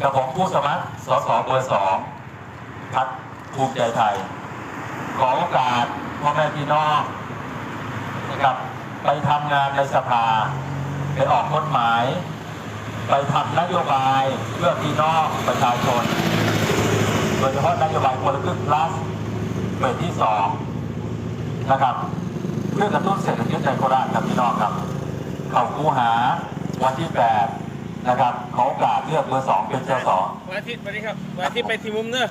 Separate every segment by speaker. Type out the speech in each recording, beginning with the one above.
Speaker 1: กับผมผู้สมัครสสเบอร์สองพักภูมิใจไทย ขอโอกาสพ่อแม่พี่น้องนะครับไปทำงานในสภา ไปออกกฎหมาย ไปทำนโยบายเพื่อพี่น้องประชาชนโดยเฉพาะนโยบายคนละครึ่ง plus เฟสที่สองนะครับเพื่อกระตุ้นเศรษฐกิจในโคราชครับพี่น้องครับ เข้าคูหาวันที่8 นะครับขอโอกาสเลือกเบอร์สองเป็นเจ้าสอง
Speaker 2: วันอาทิตย์สวัสดีครับวันอาทิตย์ไปที่มุมเนอะ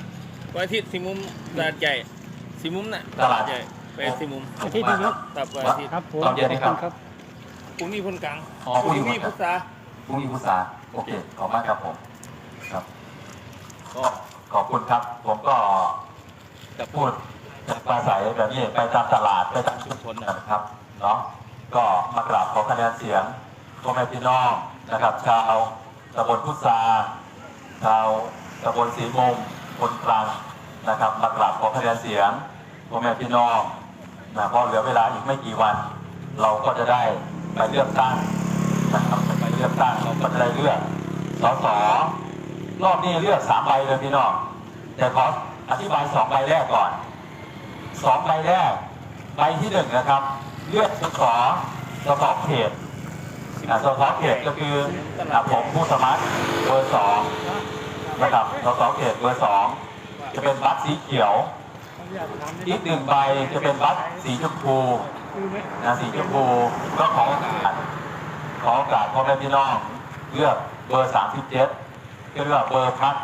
Speaker 2: วันอาทิตย์ที่มุมตลาดใหญ่สีมุมน่ะ
Speaker 1: ตลาด
Speaker 2: ใหญ่ไปที่มุม
Speaker 3: อาทิตย์นี้ครับ
Speaker 2: ครับวันอาทิตย์
Speaker 3: ครับผม
Speaker 1: ตอนเย็นนี่ครับ
Speaker 3: ครับ
Speaker 2: พรุ่งนี้คนกลาง
Speaker 1: อ๋อ
Speaker 2: พรุ่งนี้
Speaker 1: พรุ่งนี้
Speaker 2: พุทธา
Speaker 1: พรุ่งนี้พุทธาโอเคขอบมากครับผมครับก็ขอบคุณครับ ผมก็จะพูดจะปราศัยแบบนี้ไปตามตลาดไปตามชุมชนนะครับเนาะก็มากราบขอคะแนนเสียง พ่อแม่พี่น้องนะครับ ชาวตำบลพุทราชาวตำบลสีมุมคนกลางนะครับมากราบขอคะแนนเสียงพ่อแม่พี่น้องนะเพราะเหลือเวลาอีกไม่กี่วัน เราก็จะได้ไปเลือกตั้งนะครับไปเลือกตั้งเราก็จะได้เลือกสสรอบนี้เลือกสามใบเลยพี่น้องแต่ขออธิบายสองใบแรกก่อนสองใบแรกใบที่หนึ่งนะครับ เลือกสสสสเขต อ่าสสเขตก็คือผมผู้สมัครเบอร์สองนะครับสสเขตเบอร์สองจะเป็นบัตรสีเขียว อีกหนึ่งใบจะเป็นบัตรสีชมพูนะสีชมพูก็ขอโอกาสขอโอกาสพ่อแม่พี่น้องเลือกเบอร์37ก็เลือกเบอร์พัก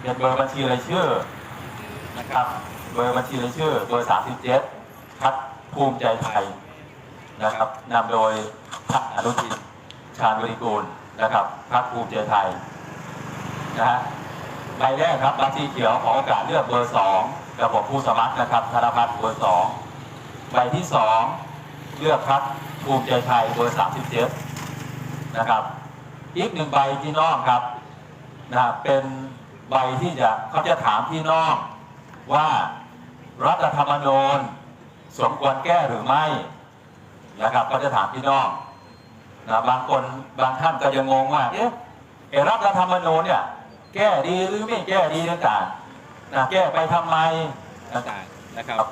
Speaker 1: เป็นเบอร์บัญชีรายชื่อนะครับเบอร์บัญชีรายชื่อเบอร์37พักภูมิใจไทยนะครับนำโดยพักอนุทิน ชาญวริกูลนะครับพักภูมิใจไทยนะฮะใบแรกครับบัญชีเขียวขอโอกาสเลือกเบอร์2กับผมผู้สมัครนะครับธนพัฒน์เบอร์2ใบที่2เลือกพักภูมิใจไทยเบอร์37นะครับ อีกหนึ่งใบพี่น้องครับนะเป็นใบที่จะเขาจะถามพี่น้องว่ารัฐธรรมนูญสมควรแก้หรือไม่นะครับก็จะถามพี่น้อง นะบางคนบางท่านก็ยังงงว่าเอ๊ะไอ้รัฐธรรมนูญเนี่ยแก้ดีหรือไม่แก้ดีต่างๆนะแก้ไปทำไมต่างๆนะครับ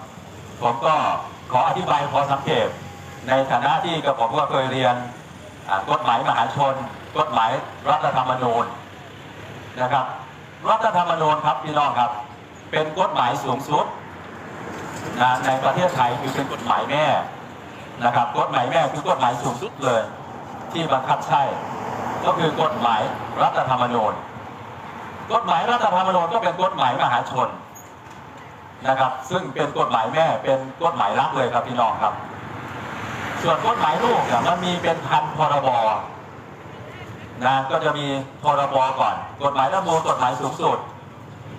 Speaker 1: ผมก็ขออธิบายพอสังเกต ในฐานะที่กับผมก็เคยเรียนอ่ากฎหมายมหาชน กฎหมายรัฐธรรมนูญนะครับ รัฐธรรมนูญครับพี่น้องครับ เป็นกฎหมายสูงสุดนะในประเทศไทยคือเป็นกฎหมายแม่นะครับกฎหมายแม่คือกฎหมายสูงสุดเลย ที่บังคับใช้ก็คือกฎหมายรัฐธรรมนูญ กฎหมายรัฐธรรมนูญก็เป็นกฎหมายมหาชนนะครับ ซึ่งเป็นกฎหมายแม่เป็นกฎหมายรักเลยครับพี่น้องครับ ส่วนกฎหมายลูกเนี่ยมันมีเป็นพันพรบนะก็จะมีพรบก่อน กฎหมายรัฐมนูญกฎหมายสูงสุด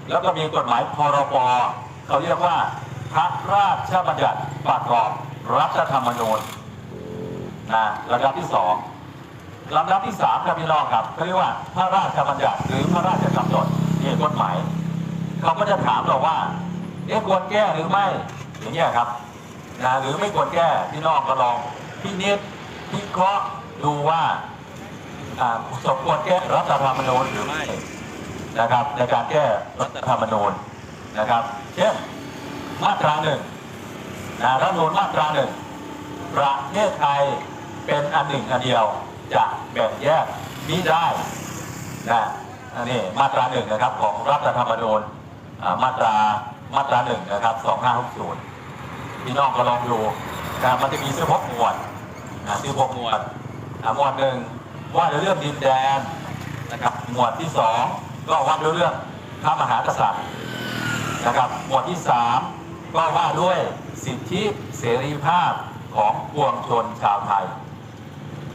Speaker 1: แล้วก็มีกฎหมายพรบเขาเรียกว่าพระราชบัญญัติประกอบรัฐธรรมนูญนะระดับที่สอง ลำดับที่สามครับพี่น้องครับเขาเรียกว่าพระราชบัญญัติหรือพระราชกำหนดนี่กฎหมายเขาก็จะถามเราว่า เอ๊ะควรแก้หรือไม่อย่างเงี้ยครับนะหรือไม่ควรแก้พี่น้องก็ลองพินิจพิเคราะห์ดูว่าอ่าสมควรแก้รัฐธรรมนูญหรือไม่นะครับ ในการแก้รัฐธรรมนูญนะครับเช่นมาตราหนึ่งนะรัฐธรรมนูญมาตราหนึ่งประเทศไทยเป็นอันหนึ่งอันเดียว จะแบ่งแยกมิได้นะนนี้มาตราหนึ่งนะครับของรัฐธรรมนูญมาตรามาตราหนึ่งนะครับสองห้าหกศูนย์พี่น้องก็ลองดูนะมันจะมีสิบหกหมวดนะสิบหกหมวดหมวดหนึ่งว่าด้วยเรื่องดินแดนนะครับหมวดที่สองก็ว่าด้วยเรื่องพระมหากษัตริย์นะครับหมวดที่สามก็ว่าด้วยสิทธิเสรีภาพของปวงชนชาวไทย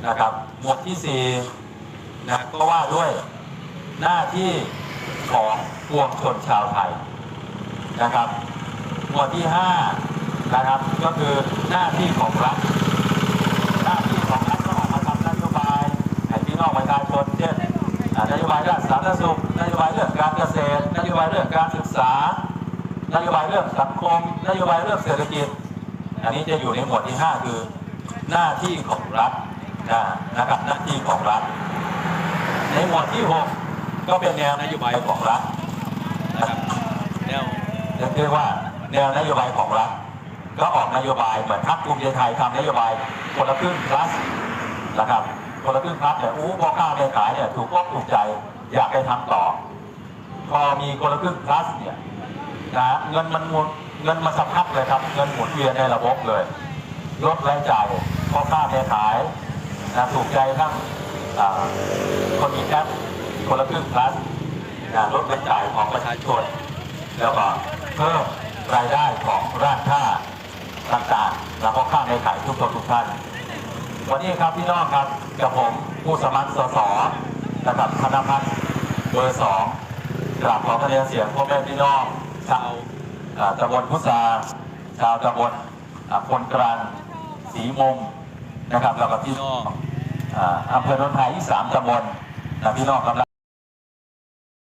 Speaker 1: นะครับหมวดที่สี่นะก็ว่าด้วยหน้าที่ของปวงชนชาวไทยนะครับ หมวดที่5นะครับก็คือหน้าที่ของรัฐหน้าที่ของรัฐก็ออกมาทำนโยบายให้พี่น้องประชาชนเช่นนโยบายด้านสาธารณสุขนโยบายเรื่องการเกษตรนโยบายเรื่องการศึกษานโยบายเรื่องสังคมนโยบายเรื่องเศรษฐกิจ อันนี้จะอยู่ในหมวดที่ 5 คือหน้าที่ของรัฐ นะนะครับหน้าที่ของรัฐ ในหมวดที่ 6 ก็เป็นแนวนโยบายของรัฐนะครับ
Speaker 2: แนว
Speaker 1: เรียกว่าแนวนโยบายของรัฐก็ออกนโยบายเหมือนพรรคภูมิใจไทยทำนโยบายคนละครึ่ง plus นะครับคนละครึ่ง plus เนี่ยอู้พอข้าวในขายเนี่ยถูกอกถูกใจอยากไปทำต่อ พอมีคนละครึ่ง plus เนี่ยนะเงินมันหมุนเงินมันสะพัดเลยครับ เงินหมุนเวียนในระบบเลย ลดรายจ่ายพอข้าวในขาย นะถูกใจทั้งคนมีแคปคนละครึ่ง plus นะลดรายจ่ายของประชาชน แล้วก็เพิ่มรายได้ของร้านค้าต่างๆ แล้วก็ข้าในขายทุกคนทุกท่าน วันนี้ครับพี่น้องครับกับผมผู้สมัครสสนะครับธนพัฒน์เบอร์สองกราบขอคะแนนเสียงพ่อแม่พี่น้องชาวตำบลพุทราชาวตำบลอ่าพลกลางสีมุม นะครับแล้วก็พี่น้องอ่าอำเภอโนนทไทยอีกสามตำบลนะพี่น้องกำลัง